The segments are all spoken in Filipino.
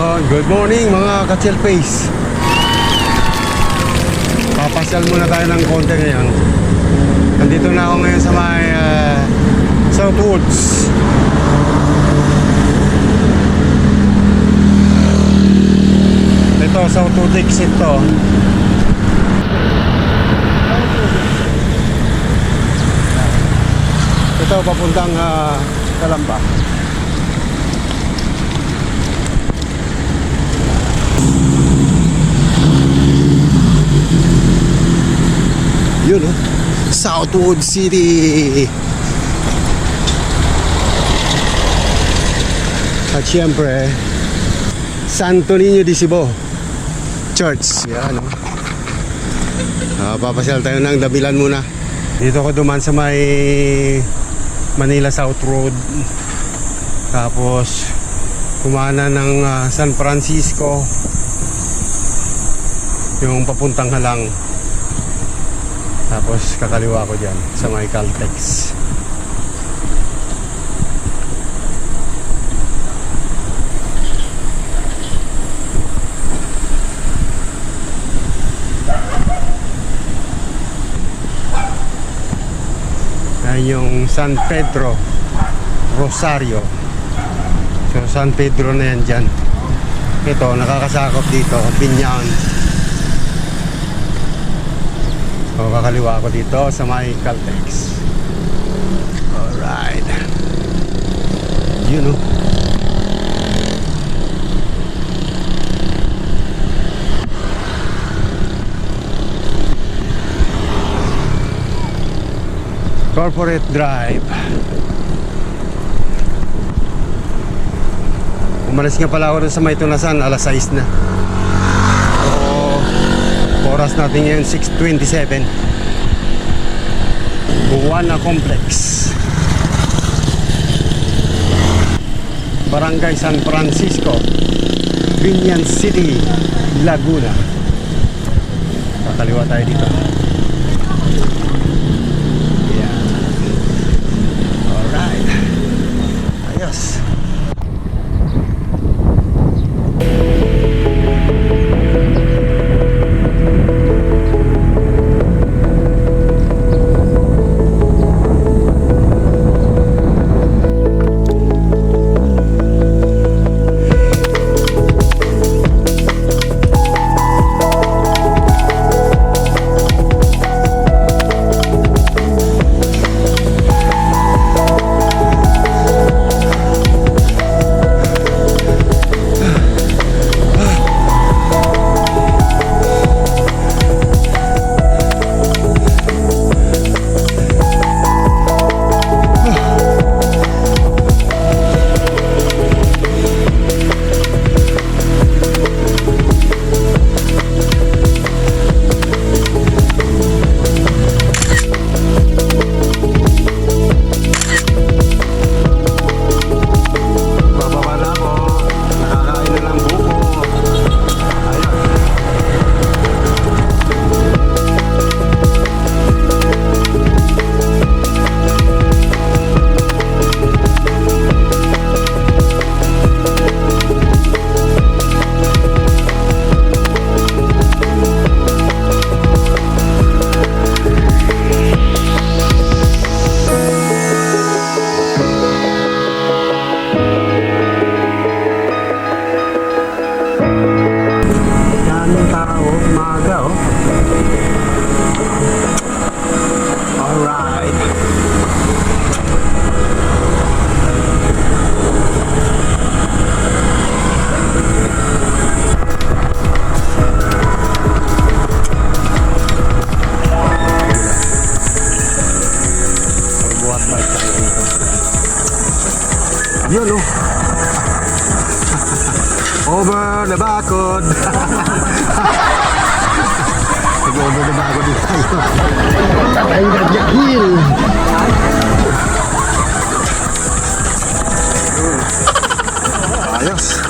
Oh, good morning mga ka-chill face. Papasyal muna tayo ng konti ngayon. Nandito na ako ngayon sa may uh, Southwoods. Ito, Southwood exit to. Ito, papuntang uh, Kalamba. Yun, oh. Southwood City. At syempre, Santo Niño di Cebu Church. Yan, oh. Ah, papasyal tayo ng Dabilan muna. Dito ko duman sa may Manila South Road. Tapos, kumana ng ah, San Francisco. Yung papuntang halang. Tapos kakaliwa ko dyan sa may Caltex. Yan yung San Pedro Rosario. So San Pedro na yan dyan. Ito, nakakasakop dito, Binyan. So, kakaliwa ako dito sa may Caltex. Alright. Yun o. Corporate Drive. Umalis nga pala ako sa may tunasan, alas 6 na. Oras natin ngayon 6.27 Buwana Complex. Barangay San Francisco Binyan City, Laguna. Kakaliwa tayo dito Buhat bike tayo dito. Yun. Over the bakod. Nag-over the bakod din tayo. Ay, nagyakil. Ayos.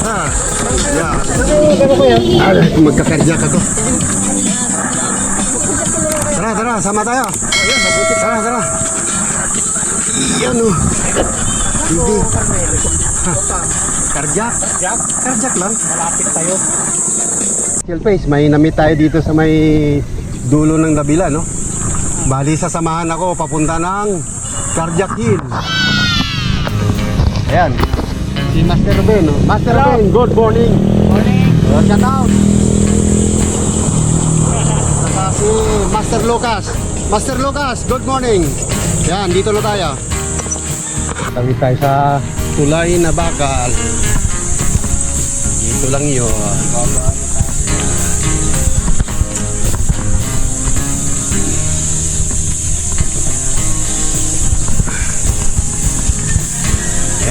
Ha? Yeah. Ah, magkakardiyak ako. tara, sama tayo. Tara, tara. Yan o. Sige. Karjak. Jack, Karjak lang. malapit tayo. Skill face, may namit tayo dito sa may dulo ng Davila, no? Bali, sasamahan ako papunta ng Cardiac Hill. Ayan. Si Master Ben, no? Master Hello. Ben, good morning. Morning. Uh, shout out. Saka si Master Lucas. Master Lucas, good morning. Yan, dito na tayo. Tawid tayo sa tulay na bakal. Dito lang yun.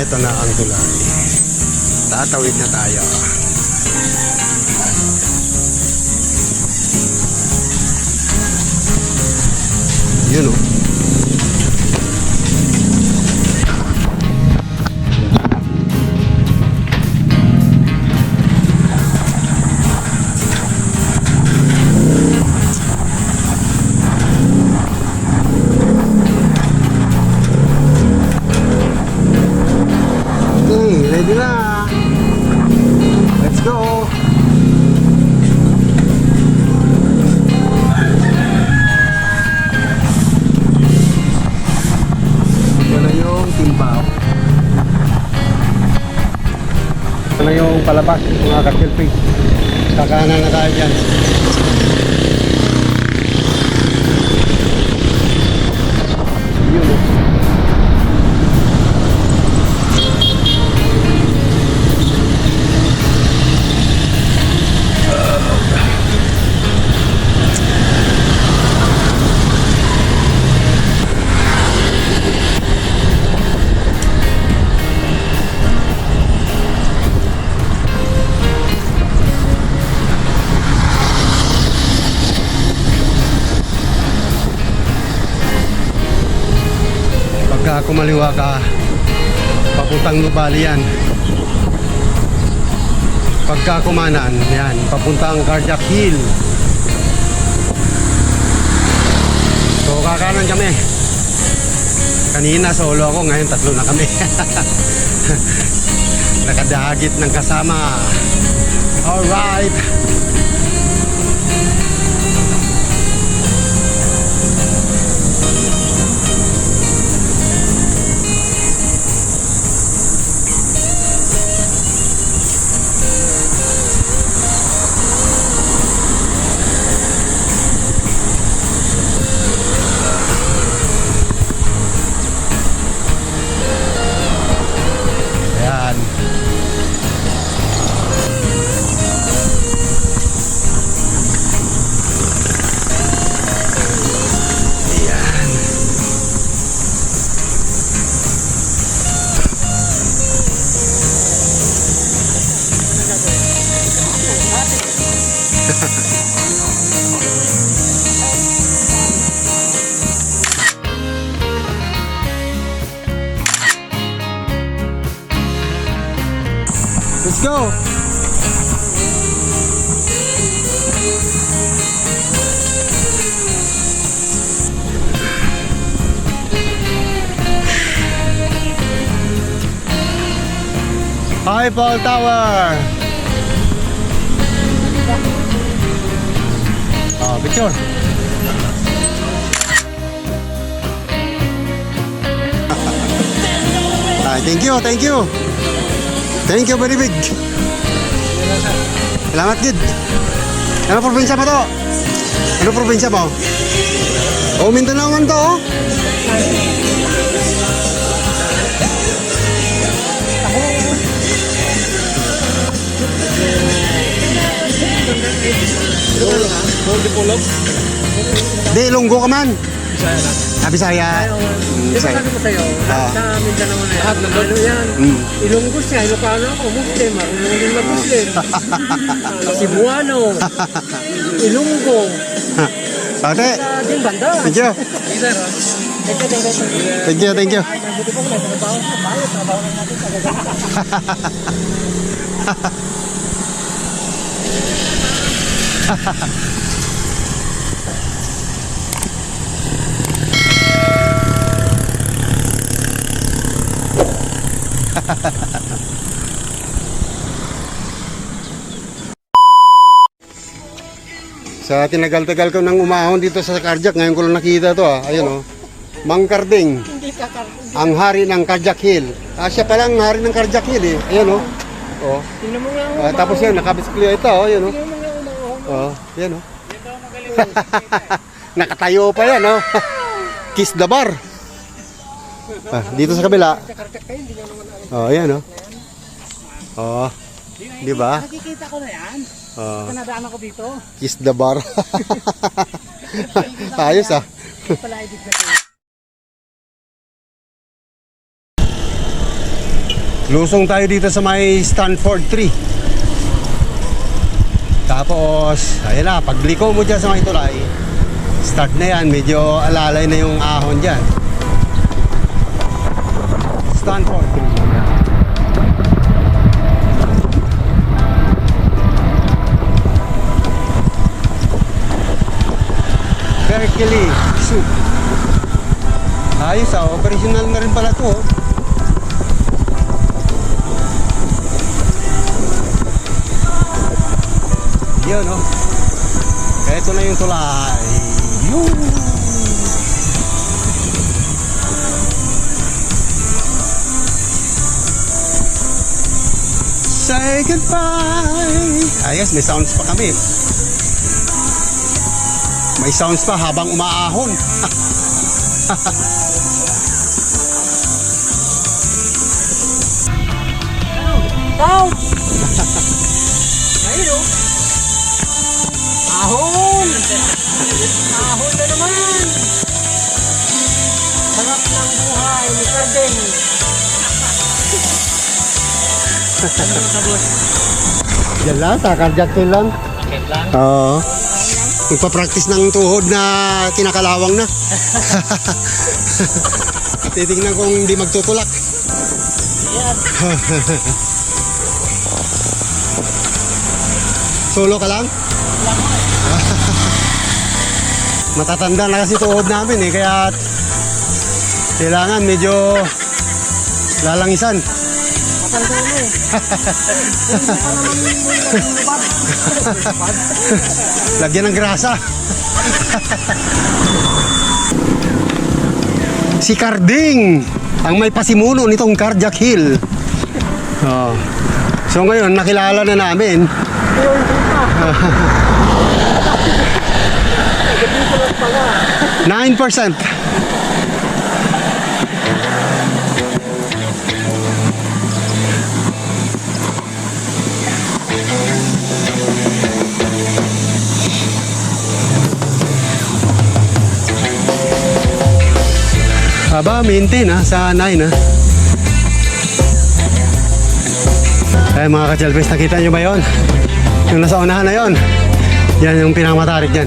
Ito na ang tulay. Tatawid na tayo. Yun o. Okay, palabas, mga ka-selfie. Kakanan na tayo dyan. Kumaliwa ka, papuntang Nubali yan. Pagka kumanan, yan, papuntang Cardiac Hill. So, kakanan kami. Kanina solo ako, ngayon tatlo na kami. Nakadagit ng kasama. Alright. Eiffel Tower. Oh, picture. Ah, thank you, thank you. Thank you very big. Salamat, Gid. Ano probinsya mo to? Ano probinsya mo? Oh, Mindanao man to, oh. Di, Ilonggo ka man. Ah, Bisaya. Di ba Bisaya. sabi ko sa'yo, Ah. sa Mindanao na yan, ano yan, Mm. Ilonggo siya, Ilocano ako, Muslim, marunong na Muslim. Ah, Cebuano, Ilonggo, Ate, sa din banda. thank you. Thank you, thank you. Buti po may trabaho ko, bayo, trabaho na natin sa tinagal-tagal ko nang umahon dito sa cardiac, ngayon ko lang nakita to ah. Ayun oh. Mang Karding, Hindi ka ang hari ng cardiac hill. Ah, siya pala ang hari ng cardiac hill eh. Ayun oh. Oh. Tingnan mo nga Ah, tapos yan, nakabisikleta ito oh. Ayun oh. Tingnan mo nga umahon. Oh, yan oh. Nakatayo pa yan oh. Kiss the bar. Ah, dito sa kabila. Oh, yan oh. Oh. Di ba? Nakikita ko na yan. Oh, Kanadaan ako dito. kiss the bar. Ayos ah. Pala ibig na Lusong tayo dito sa may Stanford Tree. Tapos, ayun na, pagliko mo dyan sa may tulay, start na yan, medyo alalay na yung ahon dyan. Stanford Tree. Berkeley Soup. Ayos ah, operational na rin pala to. oh. Yun? Kaya ito na yung tulay. Yun! Say goodbye! Ayos, may sounds pa kami. May sounds pa habang umaahon. Out! Ayun o. Ahon! Ahon na naman! Sarap ng buhay ni Kardeng. Yan lang, kakardiak ko lang. Check lang. Oo. Magpa-practice ng tuhod na kinakalawang na. Titingnan kung hindi magtutulak. Yan. Solo ka lang? Matatanda na kasi tuhod namin eh, kaya kailangan medyo lalangisan. Matanda mo eh. Lagyan ng grasa. si Carding, ang may pasimuno nitong Cardiac Hill. Oh. So ngayon, nakilala na namin. 9%. Aba, maintain ha, sa 9 ha. Ay mga kachalpes, nakita nyo ba yon? Yung nasa unahan na yon. Yan yung pinakamatarik dyan.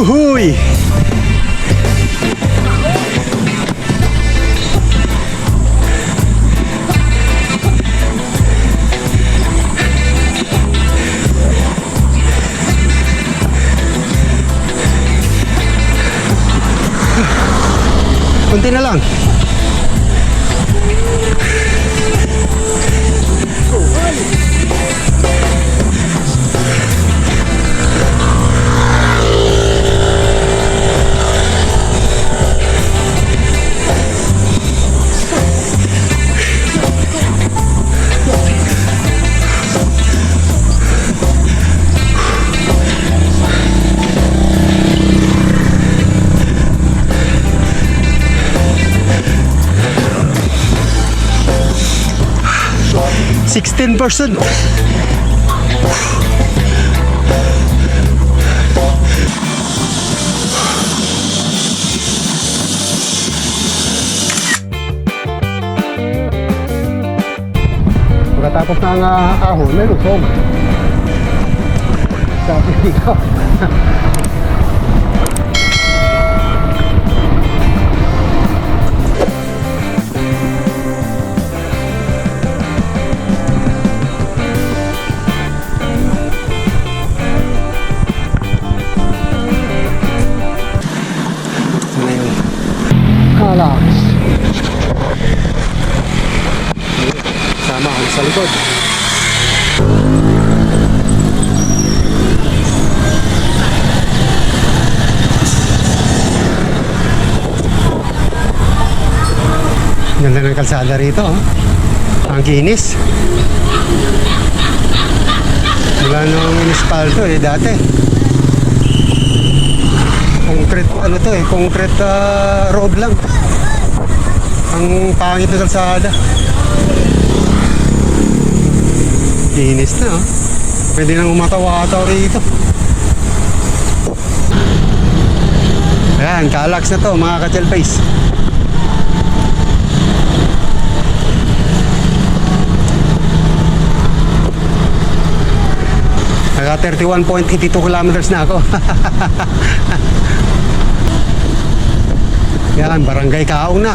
Huhuy! Kunti na lang. Sixteen percent. Pagkatapos ng uh, ahon, may lusog. Sabi ko. likod. Ganda ng kalsada rito. Oh. Ang kinis. Wala nang municipalito eh dati. Concrete ano to eh, concrete ah, road lang. Ang pangit ng kalsada. Kinis na oh. Pwede nang umatawa-ataw rito. Ayan, kalax na to mga ka face. Naka 31.82 kilometers na ako. Yan, barangay Kaong na.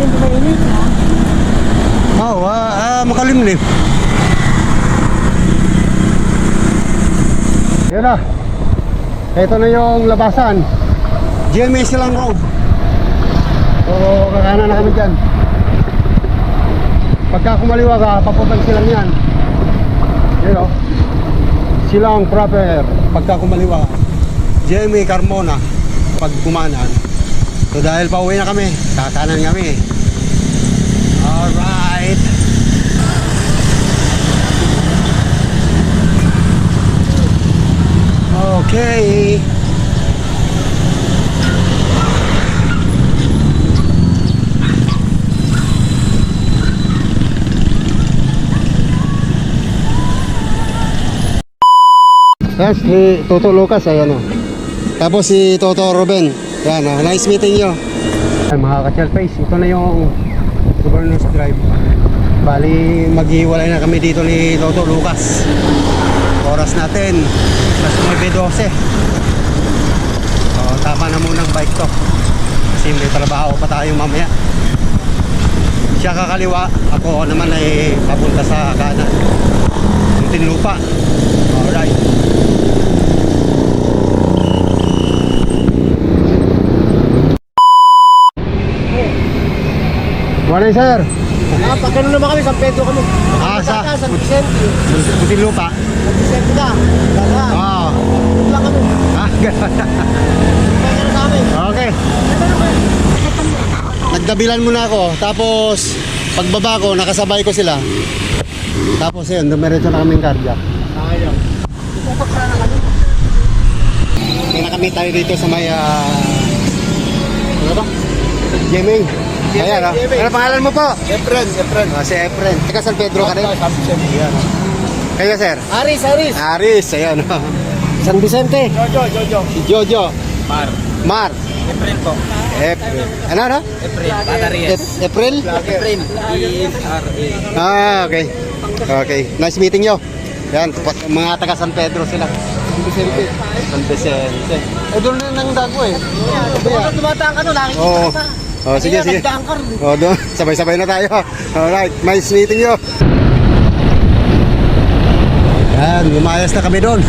Hindi mainit ha? Oo, ah, ah, makalimlim. Yan na. Ito na yung labasan. GMA Silang Road. So, kakanan na kami dyan. Pagka kumaliwa ka, papuntang silang yan. Yun o. Silang proper. Pagka kumaliwa. GMA Carmona. Pag kumanan. So dahil pauwi na kami, kakanan kami. Alright. Okay. Yan, si Toto Lucas, ayan o. Tapos si Toto Ruben. Yan, oh, nice meeting you. Ay, mga ka face, ito na yung Governor's Drive. Bali, maghiwalay na kami dito ni Toto Lucas. Oras natin, mas 9.12. Oh, tama na munang bike to. Kasi may trabaho pa tayo mamaya. Siya kakaliwa, ako naman ay papunta sa kanan. Muntinlupa. Alright. Morning, sir. Ah, pag ganun naman kami, San Pedro kami. Ah, sa- Sa San Vicente. Muntinlupa. San Na. Oo. Lang kami. Ah. Kaya na kami. Okay. Nagdabilan muna ako, tapos pagbaba ko, nakasabay ko sila. Tapos yun, dumiretso na kaming cardiac. Sayang. Pupak sana kami. May nakamit tayo dito sa may, ah, ano ba? Gaming. Ayan, ah. Ano pangalan mo po? Efren, Efren. Ah, si Efren. Taga San Pedro ka rin? San ah. Kayo, sir? Aris, Aris. Aris, ayan. San Vicente. Jojo, Jojo. Si Jojo. Mar. Mar. Efren po. Efren. Ano, ano? Efren. Batarias. Ep- April? Efren. E-F-R-A. Ah, okay. Okay. Nice meeting you. Yan, mga taga San Pedro sila. San Vicente. San Vicente. Eh, doon na nang dago eh. Kung tumataan ka doon, laki Oo. Oh, sige, sige. Oh, doon. Sabay-sabay na tayo. Alright, nice meeting you. Yan, lumayas na kami doon.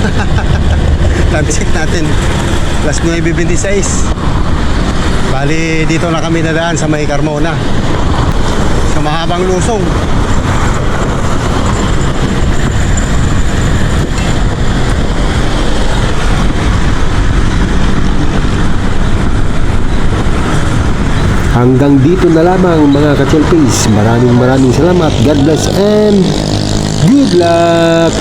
Time natin. Plus 9.26. Bali, dito na kami nadaan sa may Carmona. Sa mahabang lusong. Hanggang dito na lamang mga ka-chelpis. Maraming maraming salamat. God bless and good luck!